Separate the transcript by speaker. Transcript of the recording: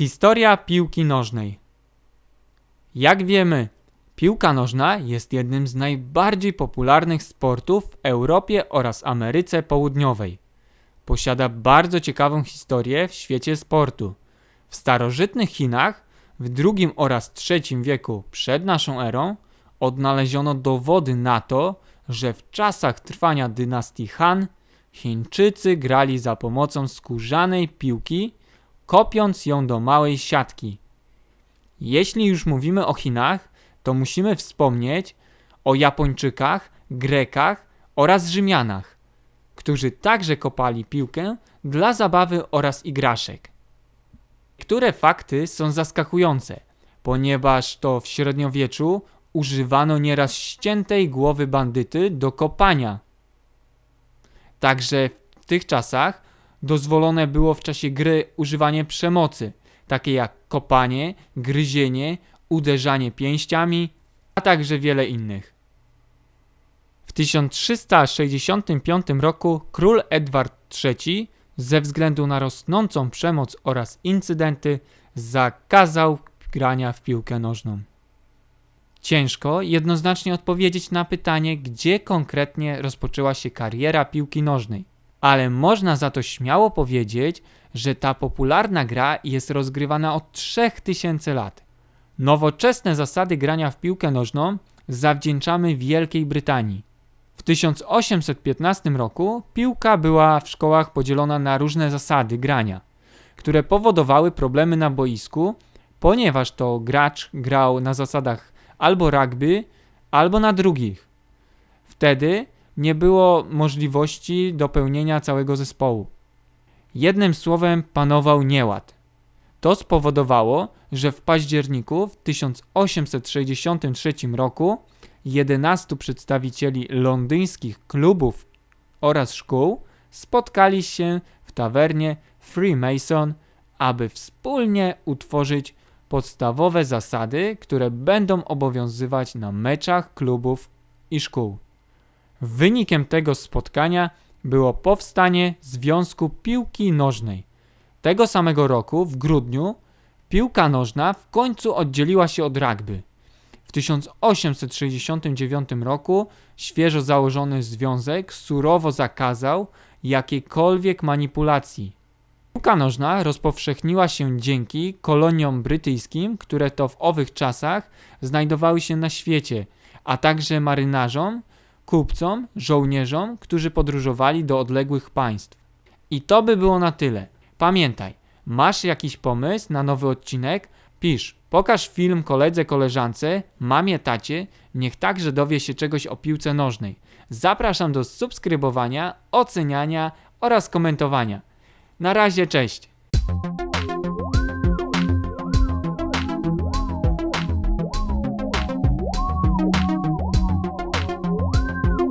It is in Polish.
Speaker 1: Historia piłki nożnej. Jak wiemy, piłka nożna jest jednym z najbardziej popularnych sportów w Europie oraz Ameryce Południowej. Posiada bardzo ciekawą historię w świecie sportu. W starożytnych Chinach w II oraz III wieku przed naszą erą odnaleziono dowody na to, że w czasach trwania dynastii Han Chińczycy grali za pomocą skórzanej piłki kopiąc ją do małej siatki. Jeśli już mówimy o Chinach, to musimy wspomnieć o Japończykach, Grekach oraz Rzymianach, którzy także kopali piłkę dla zabawy oraz igraszek. Niektóre fakty są zaskakujące, ponieważ to w średniowieczu używano nieraz ściętej głowy bandyty do kopania. Także w tych czasach dozwolone było w czasie gry używanie przemocy, takie jak kopanie, gryzienie, uderzanie pięściami, a także wiele innych. W 1365 roku król Edward III ze względu na rosnącą przemoc oraz incydenty zakazał grania w piłkę nożną. Ciężko jednoznacznie odpowiedzieć na pytanie, gdzie konkretnie rozpoczęła się kariera piłki nożnej ale można za to śmiało powiedzieć, że ta popularna gra jest rozgrywana od 3000 lat. Nowoczesne zasady grania w piłkę nożną zawdzięczamy Wielkiej Brytanii. W 1815 roku piłka była w szkołach podzielona na różne zasady grania, które powodowały problemy na boisku, ponieważ to gracz grał na zasadach albo rugby, albo na drugich. Wtedy nie było możliwości dopełnienia całego zespołu. Jednym słowem panował nieład. To spowodowało, że w październiku w 1863 roku 11 przedstawicieli londyńskich klubów oraz szkół spotkali się w tawernie Freemason, aby wspólnie utworzyć podstawowe zasady, które będą obowiązywać na meczach klubów i szkół. Wynikiem tego spotkania było powstanie Związku Piłki Nożnej. Tego samego roku, w grudniu, piłka nożna w końcu oddzieliła się od rugby. W 1869 roku świeżo założony związek surowo zakazał jakiejkolwiek manipulacji. Piłka nożna rozpowszechniła się dzięki koloniom brytyjskim, które to w owych czasach znajdowały się na świecie, a także marynarzom, kupcom, żołnierzom, którzy podróżowali do odległych państw. I to by było na tyle. Pamiętaj, masz jakiś pomysł na nowy odcinek? Pisz, pokaż film koledze, koleżance, mamie, tacie, niech także dowie się czegoś o piłce nożnej. Zapraszam do subskrybowania, oceniania oraz komentowania. Na razie, cześć!